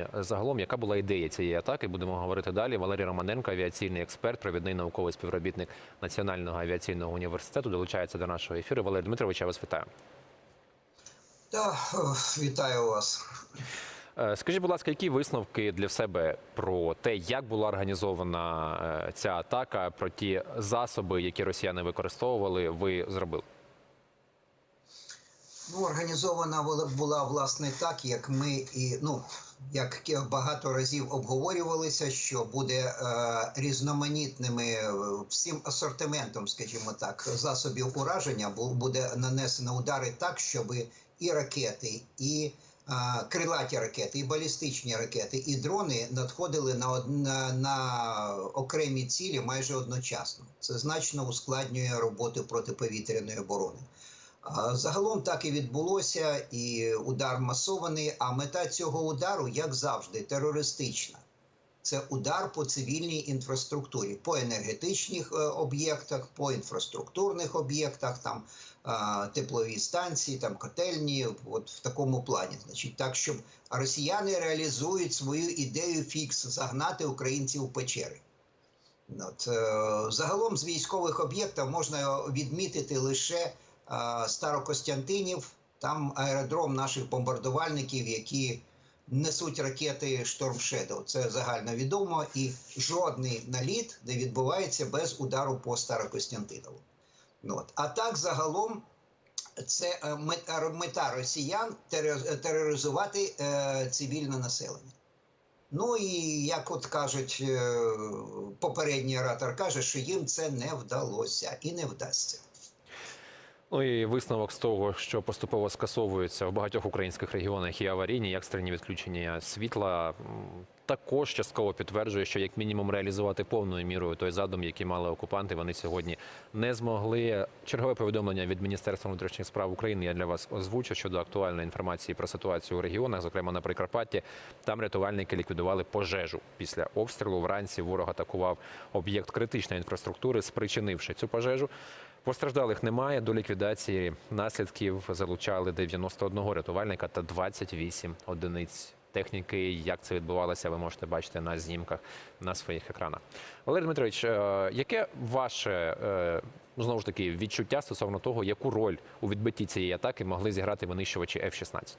і загалом, яка була ідея цієї атаки? Будемо говорити далі. Валерій Романенко, авіаційний експерт, провідний науковий співробітник Національного авіаційного університету, долучається до нашого ефіру. Валерій Дмитрович, я вас вітаю. Е, вітаю вас. Е, Скажіть, будь ласка, які висновки для себе про те, як була організована е, ця атака, про ті засоби, які росіяни використовували, ви зробили? Ну, організована була власне так, як ми і ну як багато разів обговорювалися, що буде е, різноманітними е, всім асортиментом, скажімо так, засобів ураження бу- буде нанесено удари так, щоб і ракети, і е, крилаті ракети, і балістичні ракети, і дрони надходили на, од- на, на окремі цілі майже одночасно. Це значно ускладнює роботу протиповітряної оборони. Загалом так і відбулося, і удар масований. А мета цього удару, як завжди, терористична. Це удар по цивільній інфраструктурі, по енергетичних е, об'єктах, по інфраструктурних об'єктах, там теплові станції, там котельні, от в такому плані. Значить, так, щоб росіяни реалізують свою ідею фікс загнати українців в печери. От, е, загалом з військових об'єктів можна відмітити лише Старокостянтинів, там аеродром наших бомбардувальників, які несуть ракети Storm Shadow. Це загально відомо, і жодний наліт не відбувається без удару по Старокостянтинову. Ну, От. А так загалом. Це е, мета- мета росіян тероризувати е, цивільне населення. Ну і як от кажуть, е, попередній оратор каже, що їм це не вдалося і не вдасться. Ну і висновок з того, що поступово скасовуються в багатьох українських регіонах і аварійні, і екстрені відключення світла, також частково підтверджує, що як мінімум реалізувати повною мірою той задум, який мали окупанти, вони сьогодні не змогли. Чергове повідомлення від Міністерства внутрішніх справ України я для вас озвучу щодо актуальної інформації про ситуацію у регіонах, зокрема на Прикарпатті. Там рятувальники ліквідували пожежу після обстрілу. Вранці ворог атакував об'єкт критичної інфраструктури, спричинивши цю пожежу. Постраждалих немає. До ліквідації наслідків залучали 91 рятувальника та 28 одиниць техніки. Як це відбувалося, ви можете бачити на знімках на своїх екранах. Валерій Дмитрович, е, яке ваше е, знову ж таки відчуття стосовно того, яку роль у відбитті цієї атаки могли зіграти винищувачі F-16?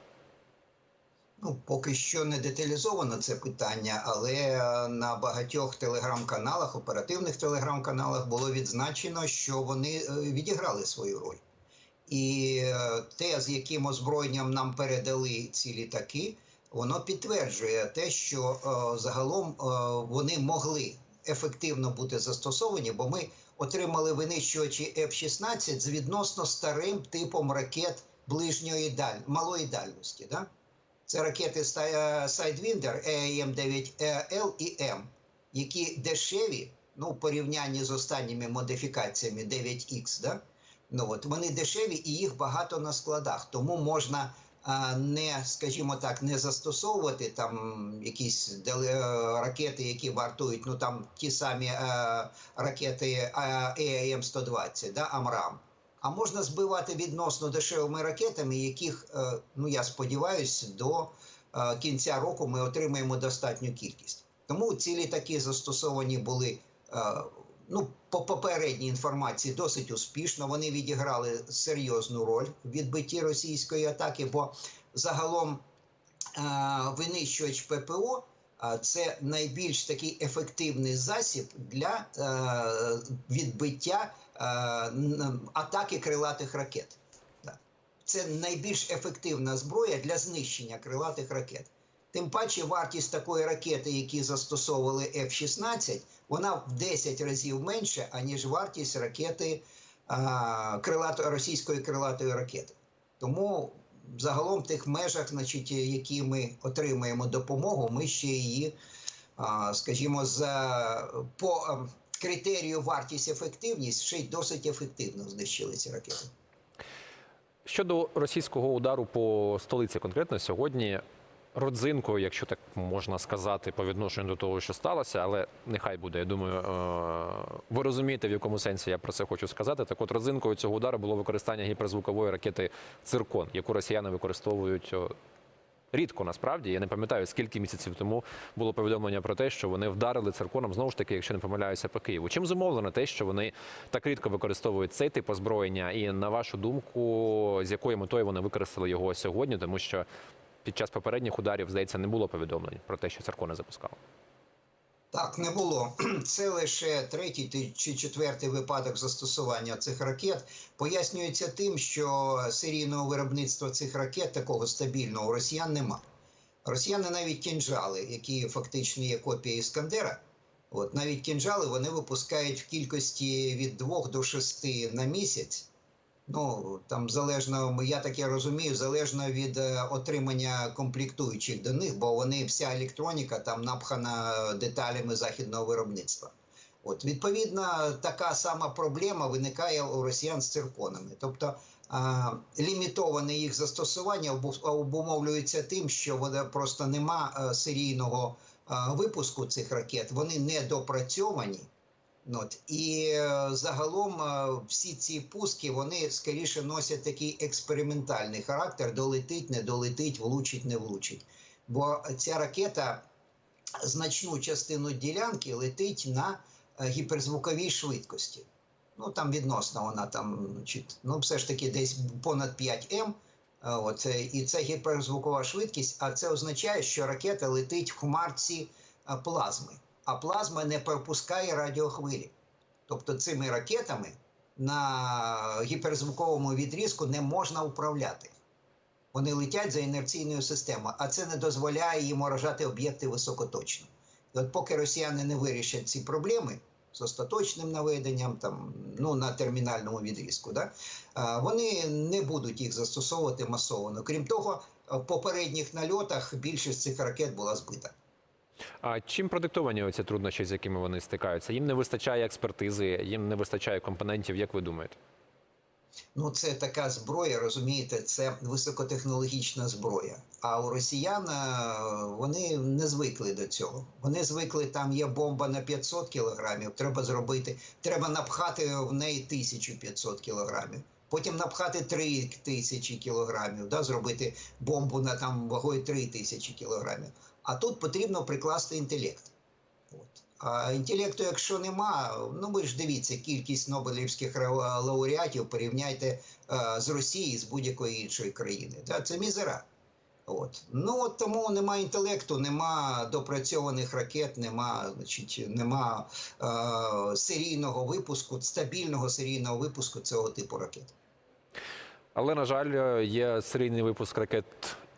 Ну, поки що не деталізовано це питання, але е, на багатьох телеграм-каналах, оперативних телеграм-каналах було відзначено, що вони е, відіграли свою роль. І е, те, з яким озброєнням нам передали ці літаки, воно підтверджує те, що загалом вони могли ефективно бути застосовані, бо ми отримали винищувачі F-16 з відносно старим типом ракет ближньої даль... малої дальності. Да? Це ракети Sidewinder EAM-9L і М, які дешеві, ну, в порівнянні з останніми модифікаціями 9X, да? ну, от, вони дешеві і їх багато на складах. Тому можна а, не, скажімо так, не застосовувати там якісь е, ракети, які вартують, ну там ті самі е, ракети е, EAM-120, да, Амрам. А можна збивати відносно дешевими ракетами, яких, е, ну я сподіваюся, до е, кінця року ми отримаємо достатню кількість. Тому ці літаки застосовані були е, ну, по попередній інформації досить успішно. Вони відіграли серйозну роль в відбитті російської атаки, бо загалом винищувач ППО. Це найбільш такий ефективний засіб для відбиття атаки крилатих ракет. Це найбільш ефективна зброя для знищення крилатих ракет. Тим паче вартість такої ракети, які застосовували F-16, вона в 10 разів менша, аніж вартість ракети а, крилато, російської крилатої ракети. Тому загалом в тих межах, значить, які ми отримаємо допомогу, ми ще її, а, скажімо, за по критерію вартість ефективність ще й досить ефективно знищили ці ракети. Щодо російського удару по столиці, конкретно сьогодні родзинкою, якщо так можна сказати, по відношенню до того, що сталося, але нехай буде. Я думаю, е, ви розумієте, в якому сенсі я про це хочу сказати. Так, от родзинкою цього удару було використання гіперзвукової ракети Циркон, яку росіяни використовують рідко насправді. Я не пам'ятаю, скільки місяців тому було повідомлення про те, що вони вдарили цирконом, знову ж таки, якщо не помиляюся, по Києву. Чим зумовлено те, що вони так рідко використовують цей тип озброєння, і на вашу думку, з якою метою вони використали його сьогодні, тому що під час попередніх ударів, здається, не було повідомлень про те, що циркони запускали. Так, не було. Це лише третій чи четвертий випадок застосування цих ракет. Пояснюється тим, що серійного виробництва цих ракет такого стабільного у росіян нема. Росіяни навіть кінжали, які фактично є копія Іскандера. От навіть кінжали вони випускають в кількості від 2 до 6 на місяць. Ну там залежно, я таке розумію, залежно від е, отримання комплектуючих до них, бо вони вся електроніка там напхана деталями західного виробництва. От відповідно, така сама проблема виникає у росіян з цирконами. Тобто а, лімітоване їх застосування обу- обумовлюється тим, що вода просто нема е, серійного е, випуску цих ракет, вони не допрацьовані. От. І е, загалом е, всі ці пуски вони скоріше носять такий експериментальний характер: долетить, не долетить, влучить, не влучить. Бо ця ракета значну частину ділянки летить на е, гіперзвуковій швидкості. Ну там відносно вона там, ну все ж таки десь понад 5 М. От, і це гіперзвукова швидкість, а це означає, що ракета летить в хмарці плазми а плазма не пропускає радіохвилі. Тобто цими ракетами на гіперзвуковому відрізку не можна управляти. Вони летять за інерційною системою, а це не дозволяє їм уражати об'єкти високоточно. І от поки росіяни не вирішать ці проблеми з остаточним наведенням, там, ну, на термінальному відрізку, да, вони не будуть їх застосовувати масово. Крім того, в попередніх нальотах більшість цих ракет була збита. А чим продиктовані оці труднощі, з якими вони стикаються? Їм не вистачає експертизи, їм не вистачає компонентів. Як ви думаєте? Ну, це така зброя, розумієте, це високотехнологічна зброя. А у росіян е, вони не звикли до цього. Вони звикли, там є бомба на 500 кілограмів, треба зробити, треба напхати в неї 1500 кілограмів. Потім напхати 3000 кілограмів, да, зробити бомбу на там вагою 3000 кілограмів. А тут потрібно прикласти інтелект. От. А інтелекту, якщо нема, ну ви ж дивіться, кількість Нобелівських лауреатів порівняйте е, з Росії з будь-якої іншої країни. Да? Це мізера. От. Ну от тому нема інтелекту, нема допрацьованих ракет, нема, значить, нема е, серійного випуску, стабільного серійного випуску цього типу ракет. Але на жаль, є серійний випуск ракет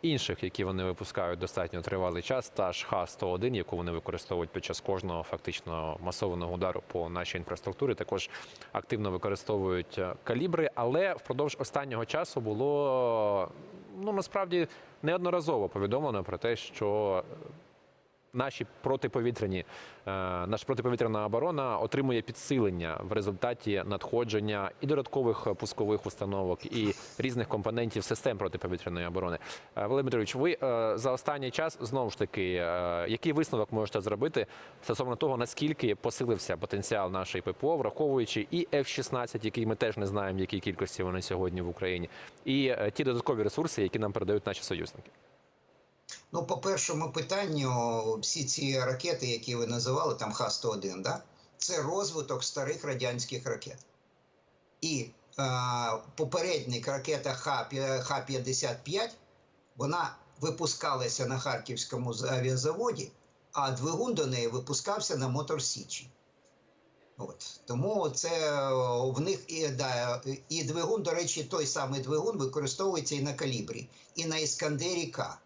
інших, які вони випускають достатньо тривалий час. Та ж Х-101, яку вони використовують під час кожного фактично масованого удару по нашій інфраструктурі. Також активно використовують е, калібри. Але впродовж останнього часу було ну насправді неодноразово повідомлено про те, що наші протиповітряні, е, наша протиповітряна оборона отримує підсилення в результаті надходження і додаткових пускових установок, і різних компонентів систем протиповітряної оборони. Е, Валерій ви е, за останній час знову ж таки, е, який висновок можете зробити стосовно того, наскільки посилився потенціал нашої ППО, враховуючи і F-16, який ми теж не знаємо, в якій кількості вони сьогодні в Україні, і е, ті додаткові ресурси, які нам передають наші союзники. Ну, по першому питанню, всі ці ракети, які ви називали, там Х-101, да? це розвиток старих радянських ракет. І е, попередник ракета Х- Х-55, вона випускалася на Харківському авіазаводі, а двигун до неї випускався на Мотор Січі. От. Тому це е, в них і, да, і двигун, до речі, той самий двигун використовується і на калібрі, і на Іскандері К.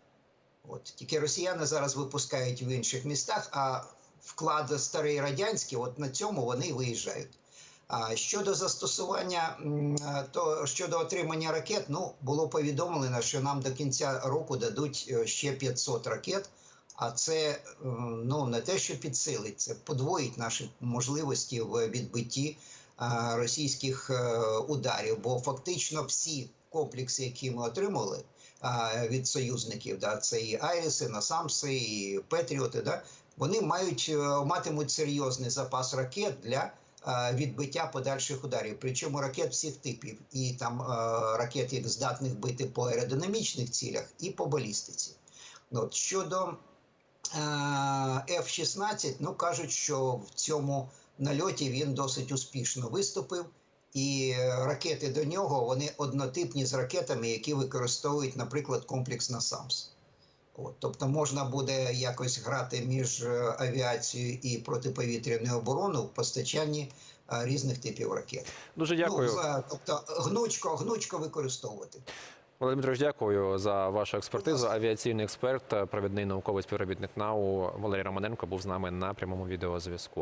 От тільки росіяни зараз випускають в інших містах, а вклад старий радянський, от на цьому вони виїжджають. А щодо застосування, е, то щодо отримання ракет, ну було повідомлено, що нам до кінця року дадуть е, ще 500 ракет. А це ну не те, що підсилить, це подвоїть наші можливості в відбитті е, російських ударів. Бо фактично всі комплекси, які ми отримали від союзників, да, це і Айриси, Насамси, і Петріоти, да, вони мають е, матимуть серйозний запас ракет для е, відбиття подальших ударів. Причому ракет всіх типів, і там е, ракет, як здатних бити по аеродинамічних цілях, і по балістиці. От, щодо е, F-16, ну кажуть, що в цьому нальоті він досить успішно виступив. І ракети до нього вони однотипні з ракетами, які використовують, наприклад, комплекс НАСАМС. От, тобто можна буде якось грати між е, авіацією і протиповітряною обороною в постачанні е, різних типів ракет. Дуже дякую. Ну, за, тобто гнучко, гнучко використовувати. Володимир Дмитрович, дякую за вашу експертизу. Авіаційний експерт, провідний науковий співробітник НАУ Валерій Романенко був з нами на прямому відеозв'язку.